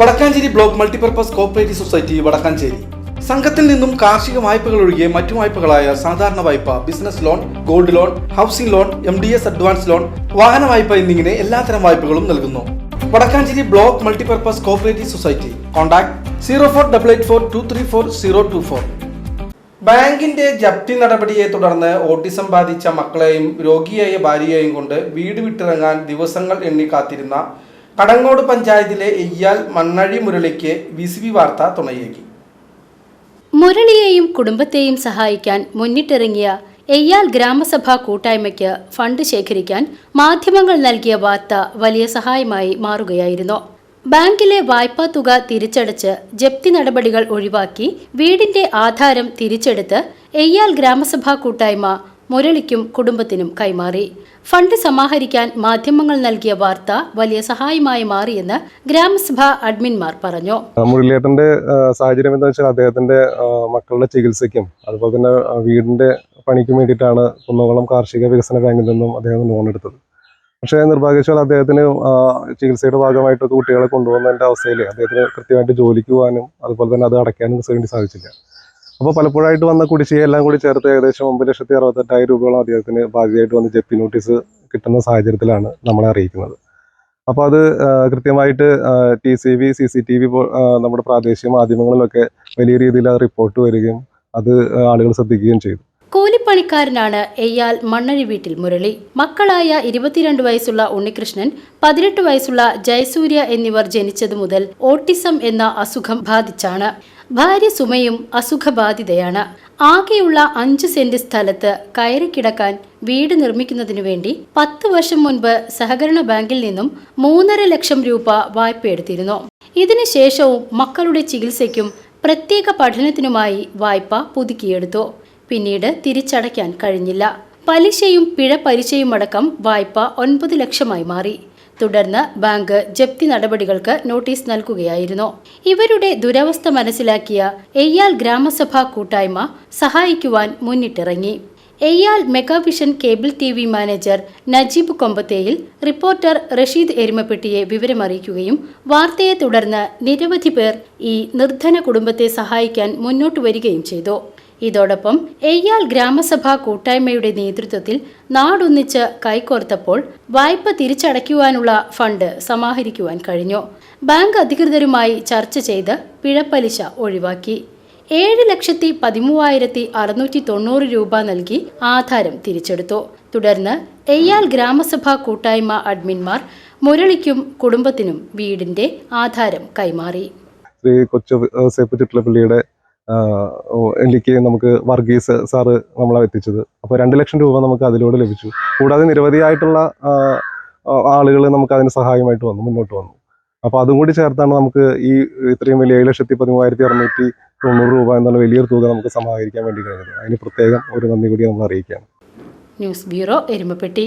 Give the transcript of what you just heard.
Vadakkanchery block multipurpose cooperative society Vadakkanchery. സംഘത്തിൽ നിന്നും കാർഷിക വായ്പകൾ ഒഴികെ മറ്റു വായ്പകളായ സാധാരണ വായ്പ business loan gold loan housing loan M D S advance loan വാഹന വായ്പ എന്നിങ്ങനെ എല്ലാത്തരം വായ്പകളും നൽകുന്നു. Vadakkanchery block multipurpose cooperative society. Contact zero four double eight four two three four zero two four. ബാങ്കിന്റെ ജപ്തി നടപടിയെ തുടർന്ന് ഓട്ടിസം ബാധിച്ച മക്കളെയും രോഗിയായ ഭാര്യയെയും കൊണ്ട് വീട് വിട്ടിറങ്ങാൻ ദിവസങ്ങൾ എണ്ണി കാത്തിരുന്ന കടങ്ങോട് പഞ്ചായത്തിലെ എയ്യാൽ മണ്ണഴി മുരളിക്ക് വി സി ബി വാർത്ത തുണയേകി. മുരളിയെയും കുടുംബത്തെയും സഹായിക്കാൻ മുന്നിട്ടിറങ്ങിയ എയ്യാൽ ഗ്രാമസഭാ കൂട്ടായ്മയ്ക്ക് ഫണ്ട് ശേഖരിക്കാൻ മാധ്യമങ്ങൾ നൽകിയ വാർത്ത വലിയ സഹായമായി മാറുകയായിരുന്നു. ബാങ്കിലെ വായ്പാ തുക തിരിച്ചടച്ച് ജപ്തി നടപടികൾ ഒഴിവാക്കി വീടിന്റെ ആധാരം തിരിച്ചെടുത്ത് എയ്യാൽ ഗ്രാമസഭാ കൂട്ടായ്മ മുരളിക്കും കുടുംബത്തിനും കൈമാറി. ഫണ്ട് സമാഹരിക്കാൻ മാധ്യമങ്ങൾ നൽകിയ വാർത്ത വലിയ സഹായമായി മാറിയെന്ന് ഗ്രാമസഭാ അഡ്മിൻമാർ പറഞ്ഞു. മുരളിയേട്ടന്റെ സാഹചര്യം എന്താ വെച്ചാൽ അദ്ദേഹത്തിന്റെ മക്കളുടെ ചികിത്സയ്ക്കും അതുപോലെ തന്നെ വീടിന്റെ പണിക്കും വേണ്ടിയിട്ടാണ് കുന്നംകുളം കാർഷിക വികസന ബാങ്കിൽ നിന്നും അദ്ദേഹം ലോൺ എടുത്തത്. പക്ഷേ നിർഭാഗ്യവശാൽ അദ്ദേഹത്തിന് ചികിത്സയുടെ ഭാഗമായിട്ട് കുട്ടികളെ കൊണ്ടുപോകുന്നതിന്റെ അവസ്ഥയിൽ അദ്ദേഹത്തിന് കൃത്യമായിട്ട് ജോലിക്ക് പോകാനും അതുപോലെ തന്നെ അത് അടയ്ക്കാനും വേണ്ടി സാധിച്ചില്ല. അപ്പോൾ പലപ്പോഴായിട്ട് വന്ന കുടിശ്ശിക എല്ലാം കൂടി ചേർത്ത് ഏകദേശം ഒമ്പത് ലക്ഷത്തി അറുപത്തെട്ടായിരം രൂപയോളം അദ്ദേഹത്തിന് ബാധ്യതയായിട്ട് വന്ന് ജപ്തി നോട്ടീസ് കിട്ടുന്ന സാഹചര്യത്തിലാണ് നമ്മളെ അറിയിക്കുന്നത്. അപ്പോൾ അത് കൃത്യമായിട്ട് T C V C C T V നമ്മുടെ പ്രാദേശിക മാധ്യമങ്ങളിലൊക്കെ വലിയ രീതിയിൽ അത് റിപ്പോർട്ട് വരികയും അത് ആളുകൾ ശ്രദ്ധിക്കുകയും ചെയ്തു. കൂലിപ്പണിക്കാരനാണ് എയ്യാൽ മണ്ണഴി വീട്ടിൽ മുരളി. മക്കളായ ഇരുപത്തിരണ്ട് വയസ്സുള്ള ഉണ്ണികൃഷ്ണൻ പതിനെട്ട് വയസ്സുള്ള ജയസൂര്യ എന്നിവർ ജനിച്ചതു മുതൽ ഓട്ടിസം എന്ന അസുഖം ബാധിച്ചാണ്. ഭാര്യ സുമയും അസുഖബാധിതയാണ്. ആകെയുള്ള അഞ്ച് സെന്റ് സ്ഥലത്ത് കയറിക്കിടക്കാൻ വീട് നിർമ്മിക്കുന്നതിനു വേണ്ടി പത്ത് വർഷം മുൻപ് സഹകരണ ബാങ്കിൽ നിന്നും മൂന്നര ലക്ഷം രൂപ വായ്പയെടുത്തിരുന്നു ഇതിനുശേഷവും മക്കളുടെ ചികിത്സയ്ക്കും പ്രത്യേക പഠനത്തിനുമായി വായ്പ പുതുക്കിയെടുത്തു. പിന്നീട് തിരിച്ചടയ്ക്കാൻ കഴിഞ്ഞില്ല. പലിശയും പിഴ പലിശയുമടക്കം വായ്പ ഒൻപത് ലക്ഷമായി മാറി. തുടർന്ന് ബാങ്ക് ജപ്തി നടപടികൾക്ക് നോട്ടീസ് നൽകുകയായിരുന്നു. ഇവരുടെ ദുരവസ്ഥ മനസ്സിലാക്കിയ എയ്യാൽ ഗ്രാമസഭാ കൂട്ടായ്മ സഹായിക്കുവാൻ മുന്നിട്ടിറങ്ങി. Eyyal Megavision cable T V manager Najeeb കൊമ്പത്തേയിൽ reporter Rasheed എരുമപ്പെട്ടിയെ വിവരമറിയിക്കുകയും വാർത്തയെ തുടർന്ന് നിരവധി പേർ ഈ നിർധന കുടുംബത്തെ സഹായിക്കാൻ മുന്നോട്ട് വരികയും ചെയ്തു. ഇതോടൊപ്പം എയ്യാൽ ഗ്രാമസഭാ കൂട്ടായ്മയുടെ നേതൃത്വത്തിൽ നാടൊന്നിച്ച് കൈകോർത്തപ്പോൾ വായ്പ തിരിച്ചടയ്ക്കുവാനുള്ള ഫണ്ട് സമാഹരിക്കുവാൻ കഴിഞ്ഞു. ബാങ്ക് അധികൃതരുമായി ചർച്ച ചെയ്ത് പിഴപ്പലിശ ഒഴിവാക്കി. ഏഴ് ലക്ഷത്തി പതിമൂവായിരത്തി അറുന്നൂറ്റി തൊണ്ണൂറ് രൂപ നൽകി ആധാരം തിരിച്ചെടുത്തു. തുടർന്ന് എയ്യാൽ ഗ്രാമസഭാ കൂട്ടായ്മ അഡ്മിൻമാർ മുരളിക്കും കുടുംബത്തിനും വീടിന്റെ ആധാരം കൈമാറി. ശ്രീ കൊച്ചു സേപ്പ് ചിറ്റലപ്പള്ളിയുടെ ആ, ഓ, എനിക്ക് നമുക്ക് വർഗീസ് സാറ് നമ്മളെ എത്തിച്ചത്. അപ്പോൾ രണ്ട് ലക്ഷം രൂപ നമുക്ക് അതിലൂടെ ലഭിച്ചു. കൂടാതെ നിരവധിയായിട്ടുള്ള ആളുകൾ നമുക്ക് അതിന് സഹായമായിട്ട് വന്നു മുന്നോട്ട് വന്നു. അപ്പോൾ അതും കൂടി ചേർത്താണ് നമുക്ക് ഈ ഇത്രയും വലിയ ഏഴ് ലക്ഷത്തി പതിമൂവായിരത്തി അറുന്നൂറ്റി തൊണ്ണൂറ് രൂപ എന്നുള്ള വലിയൊരു തുക നമുക്ക് സമാഹരിക്കാൻ വേണ്ടി കഴിഞ്ഞത്. അതിന് പ്രത്യേകം ഒരു നന്ദി കൂടി നമ്മൾ അറിയിക്കുകയാണ്. News bureau Erumapetty.